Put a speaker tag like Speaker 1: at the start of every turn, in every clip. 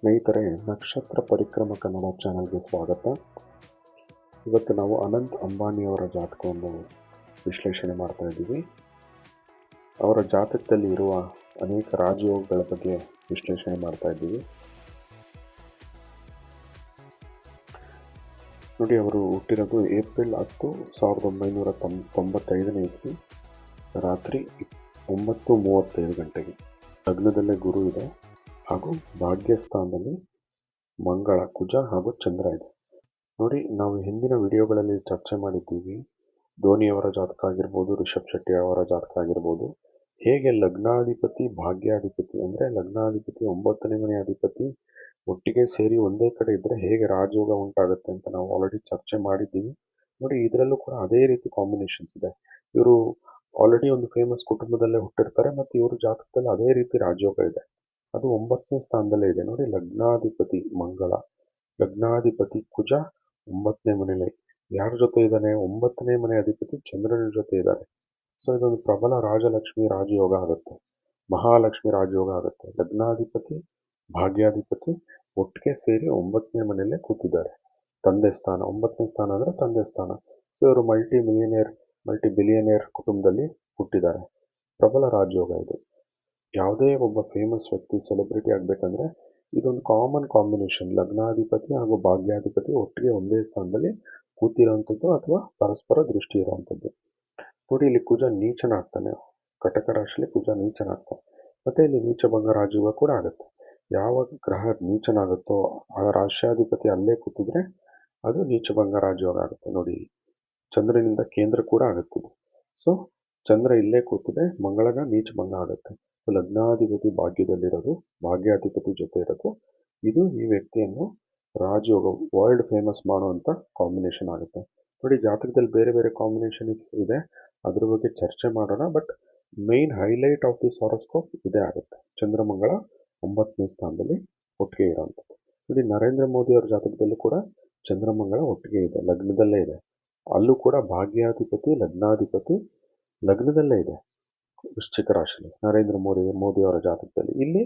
Speaker 1: ಸ್ನೇಹಿತರೆ, ನಕ್ಷತ್ರ ಪರಿಕ್ರಮ ಕನ್ನಡ ಚಾನಲ್ಗೆ ಸ್ವಾಗತ. ಇವತ್ತು ನಾವು ಅನಂತ್ ಅಂಬಾನಿಯವರ ಜಾತಕವನ್ನು ವಿಶ್ಲೇಷಣೆ ಮಾಡ್ತಾ ಇದ್ದೀವಿ. ಅವರ ಜಾತಕದಲ್ಲಿ ಇರುವ ಅನೇಕ ರಾಜಯೋಗಗಳ ಬಗ್ಗೆ ವಿಶ್ಲೇಷಣೆ ಮಾಡ್ತಾ ಇದ್ದೀವಿ. ನೋಡಿ, ಅವರು ಹುಟ್ಟಿರೋದು ಏಪ್ರಿಲ್ ಹತ್ತು, ಸಾವಿರದ ಒಂಬೈನೂರ ತೊಂ, ತೊಂಬತ್ತೈದನೇ ಇಸ್ವಿ, ರಾತ್ರಿ ಒಂಬತ್ತು ಮೂವತ್ತೈದು ಗಂಟೆಗೆ. ಲಗ್ನದಲ್ಲೇ ಗುರು ಇದೆ. ಹಾಗೂ ಭಾಗ್ಯಸ್ಥಾನದಲ್ಲಿ ಮಂಗಳ, ಕುಜ ಹಾಗೂ ಚಂದ್ರ ಇದೆ. ನೋಡಿ, ನಾವು ಹಿಂದಿನ ವಿಡಿಯೋಗಳಲ್ಲಿ ಚರ್ಚೆ ಮಾಡಿದ್ದೀವಿ. ಧೋನಿಯವರ ಜಾತಕ ಆಗಿರ್ಬೋದು, ರಿಷಬ್ ಶೆಟ್ಟಿ ಅವರ ಜಾತಕ ಆಗಿರ್ಬೋದು. ಹೇಗೆ ಲಗ್ನಾಧಿಪತಿ, ಭಾಗ್ಯಾಧಿಪತಿ ಅಂದರೆ ಲಗ್ನಾಧಿಪತಿ, ಒಂಬತ್ತನೇ ಮನೆ ಅಧಿಪತಿ ಒಟ್ಟಿಗೆ ಸೇರಿ ಒಂದೇ ಕಡೆ ಇದ್ದರೆ ಹೇಗೆ ರಾಜಯೋಗ ಉಂಟಾಗುತ್ತೆ ಅಂತ ನಾವು ಆಲ್ರೆಡಿ ಚರ್ಚೆ ಮಾಡಿದ್ದೀವಿ. ನೋಡಿ, ಇದರಲ್ಲೂ ಕೂಡ ಅದೇ ರೀತಿ ಕಾಂಬಿನೇಷನ್ಸ್ ಇದೆ. ಇವರು ಆಲ್ರೆಡಿ ಒಂದು ಫೇಮಸ್ ಕುಟುಂಬದಲ್ಲೇ ಹುಟ್ಟಿರ್ತಾರೆ, ಮತ್ತು ಇವರು ಜಾತಕದಲ್ಲಿ ಅದೇ ರೀತಿ ರಾಜಯೋಗ ಇದೆ. ಅದು ಒಂಬತ್ತನೇ ಸ್ಥಾನದಲ್ಲೇ ಇದೆ. ನೋಡಿ, ಲಗ್ನಾಧಿಪತಿ ಮಂಗಳ, ಲಗ್ನಾಧಿಪತಿ ಕುಜ ಒಂಬತ್ತನೇ ಮನೆಯಲ್ಲಿ. ಯಾರ ಜೊತೆ ಇದ್ದಾನೆ? ಒಂಬತ್ತನೇ ಮನೆ ಅಧಿಪತಿ ಚಂದ್ರನ ಜೊತೆ ಇದ್ದಾರೆ ಸೊ ಇದೊಂದು ಪ್ರಬಲ ರಾಜಲಕ್ಷ್ಮಿ ರಾಜಯೋಗ ಆಗುತ್ತೆ. ಮಹಾಲಕ್ಷ್ಮಿ ರಾಜಯೋಗ ಆಗುತ್ತೆ. ಲಗ್ನಾಧಿಪತಿ, ಭಾಗ್ಯಾಧಿಪತಿ ಒಟ್ಟಿಗೆ ಸೇರಿ ಒಂಬತ್ತನೇ ಮನೆಯಲ್ಲೇ ಕೂತಿದ್ದಾರೆ. ತಂದೆ ಸ್ಥಾನ, ಒಂಬತ್ತನೇ ಸ್ಥಾನ ಅಂದರೆ ತಂದೆ ಸ್ಥಾನ. ಸೊ ಇವರು ಮಲ್ಟಿ ಮಿಲಿಯನೇರ್ ಮಲ್ಟಿ ಬಿಲಿಯನೇರ್ ಕುಟುಂಬದಲ್ಲಿ ಹುಟ್ಟಿದ್ದಾರೆ. ಪ್ರಬಲ ರಾಜಯೋಗ ಇದು. ಯಾವುದೇ ಒಬ್ಬ ಫೇಮಸ್ ವ್ಯಕ್ತಿ ಸೆಲೆಬ್ರಿಟಿ ಆಗಬೇಕಂದ್ರೆ ಇದೊಂದು ಕಾಮನ್ ಕಾಂಬಿನೇಷನ್ ಲಗ್ನಾಧಿಪತಿ ಹಾಗೂ ಭಾಗ್ಯಾಧಿಪತಿ ಒಟ್ಟಿಗೆ ಒಂದೇ ಸ್ಥಾನದಲ್ಲಿ ಕೂತಿರೋವಂಥದ್ದು ಅಥವಾ ಪರಸ್ಪರ ದೃಷ್ಟಿ ಇರುವಂಥದ್ದು ನೋಡಿ, ಇಲ್ಲಿ ಕುಜ ನೀಚನಾಗ್ತಾನೆ. ಕಟಕ ರಾಶಿಯಲ್ಲಿ ಕುಜ ನೀಚನಾಗ್ತಾನೆ. ಮತ್ತೆ ಇಲ್ಲಿ ನೀಚಭಂಗ ರಾಜಯೋಗ ಕೂಡ ಆಗುತ್ತೆ. ಯಾವ ಗ್ರಹ ನೀಚನಾಗುತ್ತೋ, ಆ ರಾಶ್ಯಾಧಿಪತಿ ಅಲ್ಲೇ ಕೂತಿದ್ರೆ ಅದು ನೀಚಭಂಗ ರಾಜಯೋಗ ಆಗುತ್ತೆ ನೋಡಿ, ಚಂದ್ರನಿಂದ ಕೇಂದ್ರ ಕೂಡ ಆಗುತ್ತೆ ಸೊ ಚಂದ್ರ ಇಲ್ಲೇ ಕೂತಿದೆ ಮಂಗಳನ ನೀಚಭಂಗ ಆಗುತ್ತೆ. ಲಗ್ನಾಧಿಪತಿ ಭಾಗ್ಯದಲ್ಲಿರೋದು, ಭಾಗ್ಯಾಧಿಪತಿ ಜೊತೆ ಇರೋದು. ಇದು ಈ ವ್ಯಕ್ತಿಯನ್ನು ರಾಜಯೋಗ ವರ್ಲ್ಡ್ ಫೇಮಸ್ ಮಾಡುವಂಥ ಕಾಂಬಿನೇಷನ್ ಆಗುತ್ತೆ. ನೋಡಿ, ಜಾತಕದಲ್ಲಿ ಬೇರೆ ಬೇರೆ ಕಾಂಬಿನೇಷನ್ಸ್ ಇದೆ. ಅದ್ರ ಬಗ್ಗೆ ಚರ್ಚೆ ಮಾಡೋಣ but main highlight of this horoscope ಇದೇ ಆಗುತ್ತೆ. ಚಂದ್ರಮಂಗಳ ಒಂಬತ್ತನೇ ಸ್ಥಾನದಲ್ಲಿ ಒಟ್ಟಿಗೆ ಇರೋವಂಥದ್ದು. ನೋಡಿ, ನರೇಂದ್ರ ಮೋದಿ ಅವರ ಜಾತಕದಲ್ಲೂ ಕೂಡ ಚಂದ್ರಮಂಗಳ ಒಟ್ಟಿಗೆ ಇದೆ, ಲಗ್ನದಲ್ಲೇ ಇದೆ. ಅಲ್ಲೂ ಕೂಡ ಭಾಗ್ಯಾಧಿಪತಿ, ಲಗ್ನಾಧಿಪತಿ ಲಗ್ನದಲ್ಲೇ ಇದೆ. ವೃಶ್ಚಿಕ ರಾಶಿಯಲ್ಲಿ ನರೇಂದ್ರ ಮೋದಿ, ಮೋದಿಯವರ ಜಾತಕದಲ್ಲಿ. ಇಲ್ಲಿ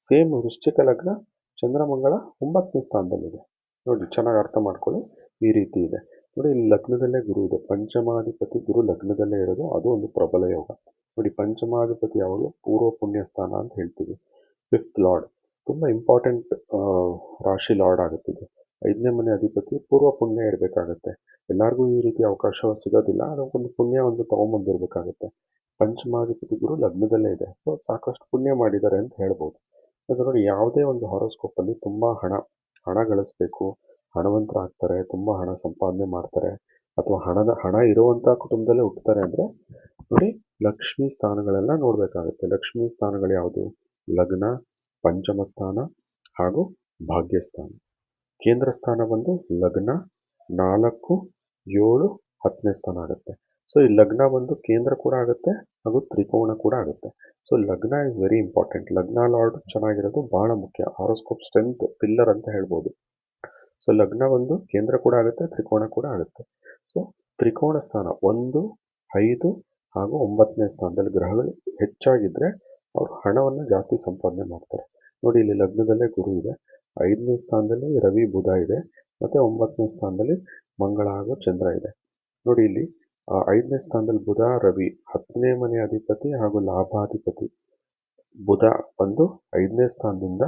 Speaker 1: ಸೇಮ್ ವೃಶ್ಚಿಕ ಲಗ್ನ, ಚಂದ್ರಮಂಗಳ ಒಂಬತ್ತನೇ ಸ್ಥಾನದಲ್ಲಿದೆ. ನೋಡಿ, ಚೆನ್ನಾಗಿ ಅರ್ಥ ಮಾಡ್ಕೊಳ್ಳಿ. ಈ ರೀತಿ ಇದೆ. ನೋಡಿ, ಇಲ್ಲಿ ಲಗ್ನದಲ್ಲೇ ಗುರು ಇದೆ. ಪಂಚಮಾಧಿಪತಿ ಗುರು ಲಗ್ನದಲ್ಲೇ ಇರೋದು. ಅದು ಒಂದು ಪ್ರಬಲ ಯೋಗ. ನೋಡಿ, ಪಂಚಮಾಧಿಪತಿ ಯಾವಾಗಲೂ ಪೂರ್ವ ಪುಣ್ಯ ಸ್ಥಾನ ಅಂತ ಹೇಳ್ತೀವಿ. ಫಿಫ್ತ್ ಲಾರ್ಡ್ ತುಂಬ ಇಂಪಾರ್ಟೆಂಟ್ ರಾಶಿ ಲಾರ್ಡ್ ಆಗುತ್ತಿದೆ. ಐದನೇ ಮನೆ ಅಧಿಪತಿ, ಪೂರ್ವ ಪುಣ್ಯ ಇರಬೇಕಾಗತ್ತೆ. ಎಲ್ಲರಿಗೂ ಈ ರೀತಿ ಅವಕಾಶ ಸಿಗೋದಿಲ್ಲ. ಅದಕ್ಕೊಂದು ಪುಣ್ಯ ಒಂದು ತಗೊಂಬಂದಿರಬೇಕಾಗತ್ತೆ ಪಂಚಮಾಧಿಪತಿ ಗುರು ಲಗ್ನದಲ್ಲೇ ಇದೆ. ಸೊ ಸಾಕಷ್ಟು ಪುಣ್ಯ ಮಾಡಿದ್ದಾರೆ ಅಂತ ಹೇಳ್ಬೋದು. ಅದು ನೋಡಿ, ಯಾವುದೇ ಒಂದು ಹಾರೋಸ್ಕೋಪಲ್ಲಿ ತುಂಬ ಹಣ ಹಣ ಗಳಿಸ್ಬೇಕು, ಹಣವಂತರಾಗ್ತಾರೆ, ತುಂಬ ಹಣ ಸಂಪಾದನೆ ಮಾಡ್ತಾರೆ, ಅಥವಾ ಹಣದ, ಹಣ ಇರುವಂಥ ಕುಟುಂಬದಲ್ಲೇ ಹುಟ್ಟುತ್ತಾರೆ ಅಂದರೆ, ನೋಡಿ, ಲಕ್ಷ್ಮಿ ಸ್ಥಾನಗಳೆಲ್ಲ ನೋಡಬೇಕಾಗುತ್ತೆ. ಲಕ್ಷ್ಮಿ ಸ್ಥಾನಗಳು ಯಾವುದು? ಲಗ್ನ, ಪಂಚಮ ಸ್ಥಾನ ಹಾಗೂ ಭಾಗ್ಯಸ್ಥಾನ ಕೇಂದ್ರ ಸ್ಥಾನ ಬಂದು ಲಗ್ನ, ನಾಲ್ಕು, ಏಳು, ಹತ್ತನೇ ಸ್ಥಾನ ಆಗುತ್ತೆ. ಸೊ ಈ ಲಗ್ನ ಬಂದು ಕೇಂದ್ರ ಕೂಡ ಆಗುತ್ತೆ ಹಾಗೂ ತ್ರಿಕೋಣ ಕೂಡ ಆಗುತ್ತೆ. So lagna is very important lagna lord ಚೆನ್ನಾಗಿರೋದು ಬಹಳ ಮುಖ್ಯ. ಆರೋಸ್ಕೋಪ್ ಸ್ಟ್ರೆಂತ್ ಪಿಲ್ಲರ್ ಅಂತ ಹೇಳ್ಬೋದು. ಸೊ ಲಗ್ನ ಒಂದು ಕೇಂದ್ರ ಕೂಡ ಆಗುತ್ತೆ ತ್ರಿಕೋಣ ಕೂಡ ಆಗುತ್ತೆ. ಸೊ ತ್ರಿಕೋಣ ಸ್ಥಾನ ಒಂದು, ಐದು ಹಾಗೂ ಒಂಬತ್ತನೇ ಸ್ಥಾನದಲ್ಲಿ ಗ್ರಹಗಳು ಹೆಚ್ಚಾಗಿದ್ದರೆ ಅವರು ಹಣವನ್ನು ಜಾಸ್ತಿ ಸಂಪಾದನೆ ಮಾಡ್ತಾರೆ. ನೋಡಿ, ಇಲ್ಲಿ ಲಗ್ನದಲ್ಲೇ ಗುರು ಇದೆ. ಐದನೇ ಸ್ಥಾನದಲ್ಲಿ ರವಿ, ಬುಧ ಇದೆ. ಮತ್ತು ಒಂಬತ್ತನೇ ಸ್ಥಾನದಲ್ಲಿ ಮಂಗಳ ಹಾಗೂ ಚಂದ್ರ ಇದೆ. ನೋಡಿ, ಇಲ್ಲಿ ಐದನೇ ಸ್ಥಾನದಲ್ಲಿ ಬುಧ, ರವಿ, ಹತ್ತನೇ ಮನೆ ಅಧಿಪತಿ ಹಾಗೂ ಲಾಭಾಧಿಪತಿ. ಬುಧ ಬಂದು ಐದನೇ ಸ್ಥಾನದಿಂದ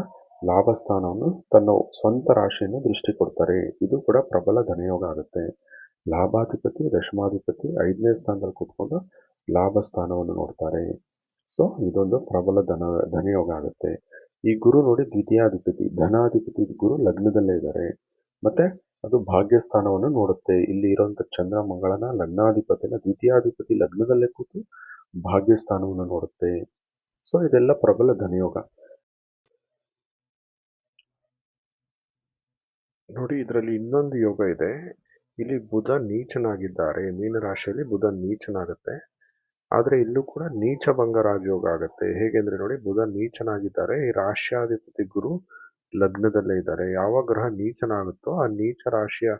Speaker 1: ಲಾಭ ಸ್ಥಾನವನ್ನು ತನ್ನ ಸ್ವಂತ ರಾಶಿಯನ್ನು ದೃಷ್ಟಿ ಕೊಡ್ತಾರೆ. ಇದು ಕೂಡ ಪ್ರಬಲ ಧನಯೋಗ ಆಗುತ್ತೆ. ಲಾಭಾಧಿಪತಿ, ದಶಮಾಧಿಪತಿ ಐದನೇ ಸ್ಥಾನದಲ್ಲಿ ಕೂತ್ಕೊಂಡು ಲಾಭ ಸ್ಥಾನವನ್ನು ನೋಡ್ತಾರೆ. ಸೊ, ಇದೊಂದು ಪ್ರಬಲ ಧನ, ಧನಯೋಗ ಆಗುತ್ತೆ. ಈ ಗುರು ನೋಡಿ ದ್ವಿತೀಯಾಧಿಪತಿ, ಧನಾಧಿಪತಿ ಗುರು ಲಗ್ನದಲ್ಲೇ ಇದ್ದಾರೆ. ಮತ್ತೆ ಅದು ಭಾಗ್ಯಸ್ಥಾನವನ್ನು ನೋಡುತ್ತೆ. ಇಲ್ಲಿ ಇರುವಂತ ಚಂದ್ರ ಮಂಗಳನ ಲಗ್ನಾಧಿಪತಿನ ದ್ವಿತೀಯಾಧಿಪತಿ ಲಗ್ನದಲ್ಲೇ ಕೂತು ಭಾಗ್ಯಸ್ಥಾನವನ್ನು ನೋಡುತ್ತೆ. ಸೊ ಇದೆಲ್ಲ ಪ್ರಬಲ ಧನಯೋಗ. ನೋಡಿ, ಇದರಲ್ಲಿ ಇನ್ನೊಂದು ಯೋಗ ಇದೆ. ಇಲ್ಲಿ ಬುಧ ನೀಚನಾಗಿದ್ದಾರೆ. ಮೀನರಾಶಿಯಲ್ಲಿ ಬುಧ ನೀಚನಾಗುತ್ತೆ. ಆದರೆ ಇಲ್ಲೂ ಕೂಡ ನೀಚ ಭಂಗ ರಾಜಯೋಗ ಆಗುತ್ತೆ. ಹೇಗೆಂದ್ರೆ ನೋಡಿ, ಬುಧ ನೀಚನಾಗಿದ್ದಾರೆ. ಈ ರಾಶ್ಯಾಧಿಪತಿ ಗುರು ಲಗ್ನದಲ್ಲೇ ಇದ್ದಾರೆ. ಯಾವ ಗ್ರಹ ನೀಚನಾಗುತ್ತೋ ಆ ನೀಚ ರಾಶಿಯ,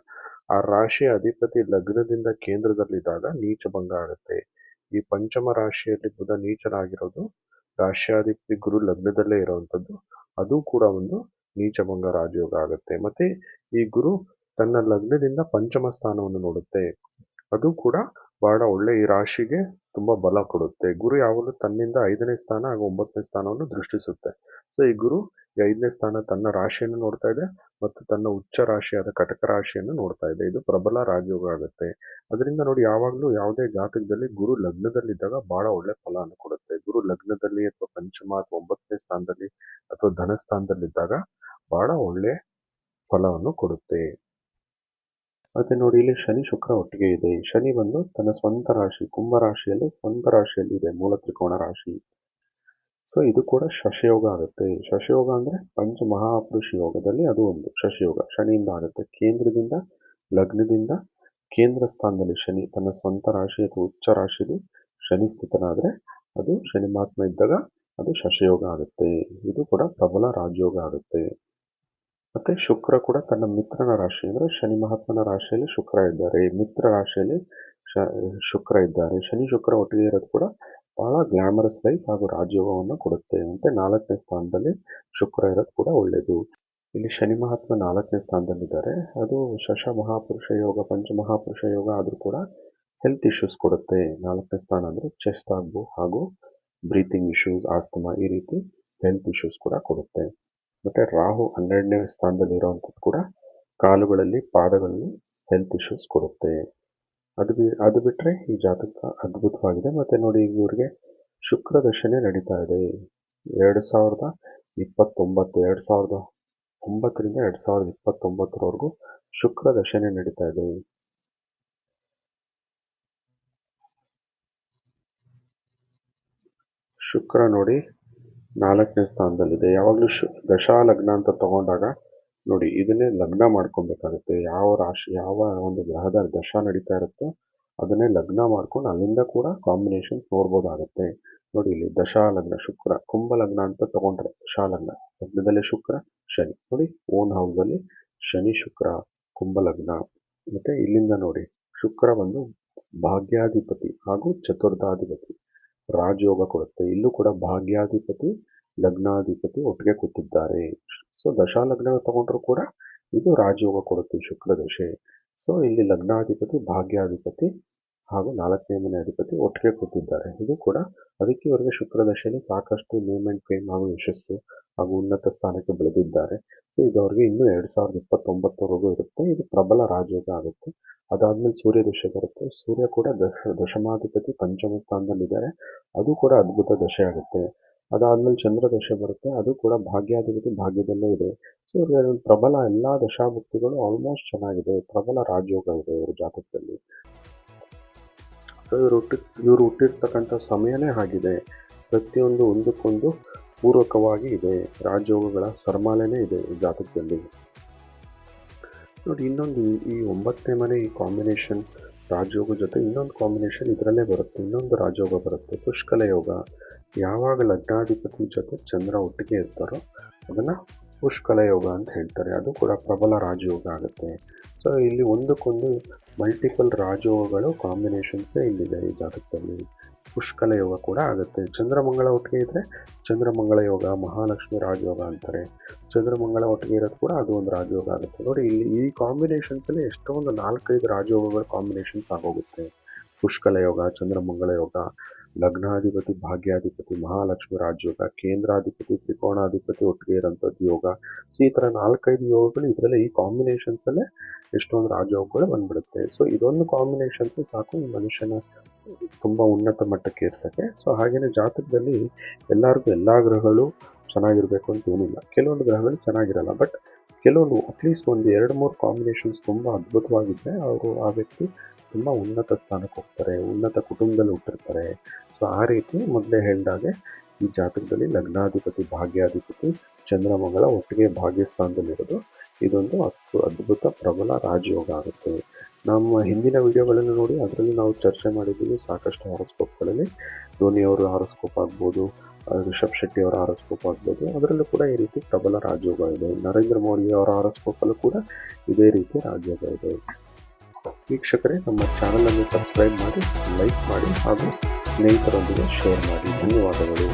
Speaker 1: ಆ ರಾಶಿಯ ಅಧಿಪತಿ ಲಗ್ನದಿಂದ ಕೇಂದ್ರದಲ್ಲಿದ್ದಾಗ ನೀಚಭಂಗ ಆಗುತ್ತೆ. ಈ ಪಂಚಮ ರಾಶಿಯಲ್ಲಿ ಬುಧ ನೀಚನಾಗಿರೋದು, ರಾಶ್ಯಾಧಿಪತಿ ಗುರು ಲಗ್ನದಲ್ಲೇ ಇರುವಂಥದ್ದು, ಅದು ಕೂಡ ಒಂದು ನೀಚಭಂಗ ರಾಜಯೋಗ ಆಗುತ್ತೆ. ಮತ್ತೆ ಈ ಗುರು ತನ್ನ ಲಗ್ನದಿಂದ ಪಂಚಮ ಸ್ಥಾನವನ್ನು ನೋಡುತ್ತೆ. ಅದು ಕೂಡ ಬಹಳ ಒಳ್ಳೆ ಈ ರಾಶಿಗೆ ತುಂಬಾ ಬಲ ಕೊಡುತ್ತೆ. ಗುರು ಯಾವಾಗಲೂ ತನ್ನಿಂದ ಐದನೇ ಸ್ಥಾನ ಹಾಗೂ ಒಂಬತ್ತನೇ ಸ್ಥಾನವನ್ನು ದೃಷ್ಟಿಸುತ್ತೆ. ಸೊ ಈ ಗುರು ಐದನೇ ಸ್ಥಾನ ತನ್ನ ರಾಶಿಯನ್ನು ನೋಡ್ತಾ ಇದೆ ಮತ್ತು ತನ್ನ ಉಚ್ಚ ರಾಶಿಯಾದ ಕಟಕ ರಾಶಿಯನ್ನು ನೋಡ್ತಾ ಇದೆ. ಇದು ಪ್ರಬಲ ರಾಜಯೋಗ ಆಗುತ್ತೆ. ಅದರಿಂದ ನೋಡಿ ಯಾವಾಗಲೂ ಯಾವುದೇ ಜಾತಕದಲ್ಲಿ ಗುರು ಲಗ್ನದಲ್ಲಿದ್ದಾಗ ಬಹಳ ಒಳ್ಳೆ ಫಲವನ್ನು ಕೊಡುತ್ತೆ. ಗುರು ಲಗ್ನದಲ್ಲಿ ಅಥವಾ ಪಂಚಮ ಅಥವಾ ಒಂಬತ್ತನೇ ಸ್ಥಾನದಲ್ಲಿ ಅಥವಾ ಧನ ಸ್ಥಾನದಲ್ಲಿದ್ದಾಗ ಬಹಳ ಒಳ್ಳೆ ಫಲವನ್ನು ಕೊಡುತ್ತೆ. ಮತ್ತೆ ನೋಡಿ, ಇಲ್ಲಿ ಶನಿ ಶುಕ್ರ ಒಟ್ಟಿಗೆ ಇದೆ. ಶನಿ ಬಂದು ತನ್ನ ಸ್ವಂತ ರಾಶಿ, ಕುಂಭ ರಾಶಿಯಲ್ಲಿ ಸ್ವಂತ ರಾಶಿಯಲ್ಲಿ ಇದೆ, ಮೂಲ ತ್ರಿಕೋಣ ರಾಶಿ. ಸೊ ಇದು ಕೂಡ ಶಶಯೋಗ ಆಗುತ್ತೆ. ಶಶಯೋಗ ಅಂದ್ರೆ ಪಂಚ ಮಹಾಪುರುಷ ಯೋಗದಲ್ಲಿ ಅದು ಒಂದು ಶಶಯೋಗ. ಶನಿಯಿಂದ ಆಗುತ್ತೆ. ಕೇಂದ್ರದಿಂದ, ಲಗ್ನದಿಂದ, ಕೇಂದ್ರ ಸ್ಥಾನದಲ್ಲಿ ಶನಿ, ತನ್ನ ಸ್ವಂತ ರಾಶಿ ಅಥವಾ ಉಚ್ಚ ರಾಶಿಯಲ್ಲಿ ಶನಿ ಸ್ಥಿತನಾದ್ರೆ ಅದು ಶನಿ ಮಹಾತ್ಮ ಇದ್ದಾಗ ಅದು ಶಶಯೋಗ ಆಗುತ್ತೆ. ಇದು ಕೂಡ ಪ್ರಬಲ ರಾಜಯೋಗ ಆಗುತ್ತೆ. ಮತ್ತೆ ಶುಕ್ರ ಕೂಡ ತನ್ನ ಮಿತ್ರನ ರಾಶಿ ಅಂದ್ರೆ ಶನಿ ಮಹಾತ್ಮನ ರಾಶಿಯಲ್ಲಿ ಶುಕ್ರ ಇದ್ದಾರೆ. ಮಿತ್ರ ರಾಶಿಯಲ್ಲಿ ಶುಕ್ರ ಇದ್ದಾರೆ. ಶನಿ ಶುಕ್ರ ಒಟ್ಟಿಗೆ ಇರೋದು ಕೂಡ ಬಹಳ ಗ್ಲಾಮರಸ್ ಲೈಫ್ ಹಾಗೂ ರಾಜಯೋಗವನ್ನು ಕೊಡುತ್ತೆ ಮತ್ತೆ ನಾಲ್ಕನೇ ಸ್ಥಾನದಲ್ಲಿ ಶುಕ್ರ ಇರೋದು ಕೂಡ ಒಳ್ಳೆಯದು ಇಲ್ಲಿ ಶನಿ ಮಹಾತ್ಮ ನಾಲ್ಕನೇ ಸ್ಥಾನದಲ್ಲಿದ್ದಾರೆ. ಅದು ಶಶ ಮಹಾಪುರುಷ ಯೋಗ ಪಂಚಮಹಾಪುರುಷ ಯೋಗ ಆದರೂ ಕೂಡ ಹೆಲ್ತ್ ಇಶ್ಯೂಸ್ ಕೊಡುತ್ತೆ. ನಾಲ್ಕನೇ ಸ್ಥಾನ ಅಂದರೆ ಚೆಸ್ಟ್ ಆಗ್ಬು ಹಾಗೂ ಬ್ರೀತಿಂಗ್ ಇಶ್ಯೂಸ್ ಆಸ್ತಮಾ ಈ ರೀತಿ ಹೆಲ್ತ್ ಇಶ್ಯೂಸ್ ಕೂಡ ಕೊಡುತ್ತೆ. ಮತ್ತೆ ರಾಹು ಹನ್ನೆರಡನೇ ಸ್ಥಾನದಲ್ಲಿ ಇರುವಂಥದ್ದು ಕೂಡ ಕಾಲುಗಳಲ್ಲಿ ಪಾದಗಳಲ್ಲಿ ಹೆಲ್ತ್ ಇಶ್ಯೂಸ್ ಕೊಡುತ್ತೆ. ಅದು ಬಿ, ಅದು ಬಿಟ್ಟರೆ ಈ ಜಾತಕ ಅದ್ಭುತವಾಗಿದೆ. ಮತ್ತೆ ನೋಡಿ ಇವರಿಗೆ ಶುಕ್ರ ದಶನೆ ನಡೀತಾ ಇದೆ. ಎರಡು ಸಾವಿರದ ಇಪ್ಪತ್ತೊಂಬತ್ತು, ಎರಡು ಸಾವಿರದ ಒಂಬತ್ತರಿಂದ ಎರಡು ಸಾವಿರದ ಇಪ್ಪತ್ತೊಂಬತ್ತರವರೆಗೂ ಶುಕ್ರ ದಶನೆ ನಡೀತಾ ಇದೆ. ಶುಕ್ರ ನೋಡಿ ನಾಲ್ಕನೇ ಸ್ಥಾನದಲ್ಲಿದೆ. ಯಾವಾಗಲೂ ಶು ದಶಾ ಲಗ್ನ ಅಂತ ತಗೊಂಡಾಗ ನೋಡಿ, ಇದನ್ನೇ ಲಗ್ನ ಮಾಡ್ಕೊಬೇಕಾಗುತ್ತೆ. ಯಾವ ರಾಶಿ, ಯಾವ ಒಂದು ಗ್ರಹದ ದಶಾ ನಡೀತಾ ಇರುತ್ತೋ ಅದನ್ನೇ ಲಗ್ನ ಮಾಡ್ಕೊಂಡು ಅಲ್ಲಿಂದ ಕೂಡ ಕಾಂಬಿನೇಷನ್ಸ್ ನೋಡ್ಬೋದಾಗುತ್ತೆ. ನೋಡಿ, ಇಲ್ಲಿ ದಶಾ ಲಗ್ನ ಶುಕ್ರ ಕುಂಭ ಲಗ್ನ ಅಂತ ತಗೊಂಡ್ರೆ ದಶಾ ಲಗ್ನ ಲಗ್ನದಲ್ಲಿ ಶುಕ್ರ, ಶನಿ. ನೋಡಿ, ಓನ್ ಹೌಸಲ್ಲಿ ಶನಿ, ಶುಕ್ರ ಕುಂಭ ಲಗ್ನ ಮತ್ತೆ ಇಲ್ಲಿಂದ ನೋಡಿ, ಶುಕ್ರ ಬಂದು ಭಾಗ್ಯಾಧಿಪತಿ ಹಾಗೂ ಚತುರ್ಥಾಧಿಪತಿ ರಾಜಯೋಗ ಕೊಡುತ್ತೆ. ಇಲ್ಲೂ ಕೂಡ ಭಾಗ್ಯಾಧಿಪತಿ, ಲಗ್ನಾಧಿಪತಿ ಒಟ್ಟಿಗೆ ಕೂತಿದ್ದಾರೆ. ಸೊ ದಶಾಲಗ್ನ ತಗೊಂಡ್ರು ಕೂಡ ಇದು ರಾಜಯೋಗ ಕೊಡುತ್ತೆ ಶುಕ್ರ ದಶೆ. ಸೊ ಇಲ್ಲಿ ಲಗ್ನಾಧಿಪತಿ, ಭಾಗ್ಯಾಧಿಪತಿ ಹಾಗೂ ನಾಲ್ಕನೇ ಮನೆ ಅಧಿಪತಿ ಒಟ್ಟಿಗೆ ಕೂತಿದ್ದಾರೆ. ಇದು ಕೂಡ ಅದಕ್ಕೆ ಇವರಿಗೆ ಶುಕ್ರ ದಶೆಯಲ್ಲಿ ಸಾಕಷ್ಟು ನೇಮ್ ಅಂಡ್ ಫೇಮ್ ಹಾಗೂ ಯಶಸ್ಸು ಹಾಗೂ ಉನ್ನತ ಸ್ಥಾನಕ್ಕೆ ಬೆಳೆದಿದ್ದಾರೆ. ಸೊ ಇದು ಅವ್ರಿಗೆ ಇನ್ನೂ ಎರಡು ಸಾವಿರದ ಇಪ್ಪತ್ತೊಂಬತ್ತರವರೆಗೂ ಇರುತ್ತೆ. ಇದು ಪ್ರಬಲ ರಾಜಯೋಗ ಆಗುತ್ತೆ. ಅದಾದ್ಮೇಲೆ ಸೂರ್ಯ ದಶೆ ಬರುತ್ತೆ. ಸೂರ್ಯ ಕೂಡ ದಶ, ದಶಮಾಧಿಪತಿ ಪಂಚಮ ಸ್ಥಾನದಲ್ಲಿದ್ದಾರೆ. ಅದು ಕೂಡ ಅದ್ಭುತ ದಶೆ ಆಗುತ್ತೆ. ಅದಾದ್ಮೇಲೆ ಚಂದ್ರ ದಶೆ ಬರುತ್ತೆ. ಅದು ಕೂಡ ಭಾಗ್ಯಾಧಿಪತಿ ಭಾಗ್ಯದಲ್ಲೇ ಇದೆ. ಸೊ ಪ್ರಬಲ ಎಲ್ಲಾ ದಶಾಭುಕ್ತಿಗಳು ಆಲ್ಮೋಸ್ಟ್ ಚೆನ್ನಾಗಿದೆ. ಪ್ರಬಲ ರಾಜಯೋಗ ಇದೆ ಇವರು ಜಾತಕದಲ್ಲಿ. ಸೊ ಇವ್ರು ಹುಟ್ಟಿ, ಇವರು ಹುಟ್ಟಿರ್ತಕ್ಕಂಥ ಸಮಯನೇ ಆಗಿದೆ. ಪ್ರತಿಯೊಂದು ಒಂದಕ್ಕೊಂದು ಪೂರ್ವಕವಾಗಿ ಇದೆ. ರಾಜಯೋಗಗಳ ಸರ್ಮಾಲೆನೇ ಇದೆ ಈ ಜಾತಕದಲ್ಲಿ. ನೋಡಿ, ಇನ್ನೊಂದು ಈ ಒಂಬತ್ತನೇ ಮನೆ ಈ ಕಾಂಬಿನೇಷನ್ ರಾಜಯೋಗ ಜೊತೆ ಇನ್ನೊಂದು ಕಾಂಬಿನೇಷನ್ ಇದರಲ್ಲೇ ಬರುತ್ತೆ. ಇನ್ನೊಂದು ರಾಜಯೋಗ ಬರುತ್ತೆ. ಪುಷ್ಕಲ ಯೋಗ. ಯಾವಾಗ ಲಗ್ನಾಧಿಪತಿ ಜೊತೆ ಚಂದ್ರ ಒಟ್ಟಿಗೆ ಇರ್ತಾರೋ ಅದನ್ನು ಪುಷ್ಕಲ ಯೋಗ ಅಂತ ಹೇಳ್ತಾರೆ. ಅದು ಕೂಡ ಪ್ರಬಲ ರಾಜಯೋಗ ಆಗುತ್ತೆ. ಸೊ ಇಲ್ಲಿ ಒಂದಕ್ಕೊಂದು ಮಲ್ಟಿಪಲ್ ರಾಜಯೋಗಗಳು ಕಾಂಬಿನೇಷನ್ಸೇ ಇಲ್ಲಿದೆ ಈ ಜಾತಕದಲ್ಲಿ. ಪುಷ್ಕಲ ಯೋಗ ಕೂಡ ಆಗುತ್ತೆ. ಚಂದ್ರಮಂಗಳ ಒಟ್ಟಿಗೆ ಇದ್ದರೆ ಚಂದ್ರಮಂಗಳ ಯೋಗ, ಮಹಾಲಕ್ಷ್ಮಿ ರಾಜಯೋಗ ಅಂತಾರೆ. ಚಂದ್ರಮಂಗಳ ಒಟ್ಟಿಗೆ ಇರೋದು ಕೂಡ ಅದು ಒಂದು ರಾಜಯೋಗ ಆಗುತ್ತೆ. ನೋಡಿ, ಇಲ್ಲಿ ಈ ಕಾಂಬಿನೇಷನ್ಸಲ್ಲಿ ಎಷ್ಟೊಂದು ನಾಲ್ಕೈದು ರಾಜಯೋಗಗಳ ಕಾಂಬಿನೇಷನ್ಸ್ ಆಗೋಗುತ್ತೆ. ಪುಷ್ಕಲ ಯೋಗ ಚಂದ್ರಮಂಗಳ ಯೋಗ ಲಗ್ನಾಧಿಪತಿ, ಭಾಗ್ಯಾಧಿಪತಿ, ಮಹಾಲಕ್ಷ್ಮಿ ರಾಜ್ಯೋಗ, ಕೇಂದ್ರಾಧಿಪತಿ, ತ್ರಿಕೋಣಾಧಿಪತಿ ಒಟ್ಟಿಗೆ ಇರೋಂಥದ್ದು ಯೋಗ. ಸೊ ಈ ಥರ ನಾಲ್ಕೈದು ಯೋಗಗಳು ಇದರಲ್ಲಿ ಈ ಕಾಂಬಿನೇಷನ್ಸಲ್ಲೇ ಎಷ್ಟೊಂದು ರಾಜಯೋಗಗಳು ಬಂದ್ಬಿಡುತ್ತೆ. ಸೊ ಇದೊಂದು ಕಾಂಬಿನೇಷನ್ಸ್ ಸಾಕು ಮನುಷ್ಯನ ತುಂಬ ಉನ್ನತ ಮಟ್ಟಕ್ಕೆ ಏರ್ಸೋಕ್ಕೆ. ಸೊ ಹಾಗೆಯೇ ಜಾತಕದಲ್ಲಿ ಎಲ್ಲರಿಗೂ ಎಲ್ಲ ಗ್ರಹಗಳು ಚೆನ್ನಾಗಿರಬೇಕು ಅಂತ ಏನಿಲ್ಲ. ಕೆಲವೊಂದು ಗ್ರಹಗಳು ಚೆನ್ನಾಗಿರಲ್ಲ ಬಟ್ ಕೆಲವೊಂದು ಅಟ್ಲೀಸ್ಟ್ ಒಂದು ಎರಡು ಮೂರು ಕಾಂಬಿನೇಷನ್ಸ್ ತುಂಬ ಅದ್ಭುತವಾಗಿದ್ದರೆ ಅವರು ಆ ವ್ಯಕ್ತಿ ತುಂಬ ಉನ್ನತ ಸ್ಥಾನಕ್ಕೆ ಹೋಗ್ತಾರೆ, ಉನ್ನತ ಕುಟುಂಬದಲ್ಲಿ ಹುಟ್ಟಿರ್ತಾರೆ. ಸೊ ಆ ರೀತಿ ಮೊದಲೇ ಹೇಳಿದಾಗೆ ಈ ಜಾತಕದಲ್ಲಿ ಲಗ್ನಾಧಿಪತಿ, ಭಾಗ್ಯಾಧಿಪತಿ ಚಂದ್ರಮಂಗಲ ಒಟ್ಟಿಗೆ ಭಾಗ್ಯ ಸ್ಥಾನದಲ್ಲಿರೋದು ಇದೊಂದು ಅದ್ಭು, ಅದ್ಭುತ ಪ್ರಬಲ ರಾಜಯೋಗ ಆಗುತ್ತೆ. ನಮ್ಮ ಹಿಂದಿನ ವಿಡಿಯೋಗಳನ್ನು ನೋಡಿ, ಅದರಲ್ಲಿ ನಾವು ಚರ್ಚೆ ಮಾಡಿದ್ದೀವಿ. ಸಾಕಷ್ಟು ಹಾರೋಸ್ಕೋಪ್ಗಳಲ್ಲಿ ಧೋನಿಯವರು ಹಾರೋಸ್ಕೋಪ್ ಆಗ್ಬೋದು ರಿಷಬ್ ಶೆಟ್ಟಿ ಅವರ ಹಾರೋಸ್ಕೋಪ್ ಆಗ್ಬೋದು. ಅದರಲ್ಲೂ ಕೂಡ ಈ ರೀತಿ ಪ್ರಬಲ ರಾಜಯೋಗ ಇದೆ. ನರೇಂದ್ರ ಮೋದಿ ಅವರ ಹಾರೋಸ್ಕೋಪಲ್ಲೂ ಕೂಡ ಇದೇ ರೀತಿ ರಾಜಯೋಗ ಇದೆ. ವೀಕ್ಷಕರೇ ನಮ್ಮ ಚಾನಲನ್ನು ಸಬ್ಸ್ಕ್ರೈಬ್ ಮಾಡಿ ಲೈಕ್ ಮಾಡಿ ಹಾಗೂ ಸ್ನೇಹಿತರೊಂದಿಗೆ ಶೇರ್ ಮಾಡಿ. ಧನ್ಯವಾದಗಳು.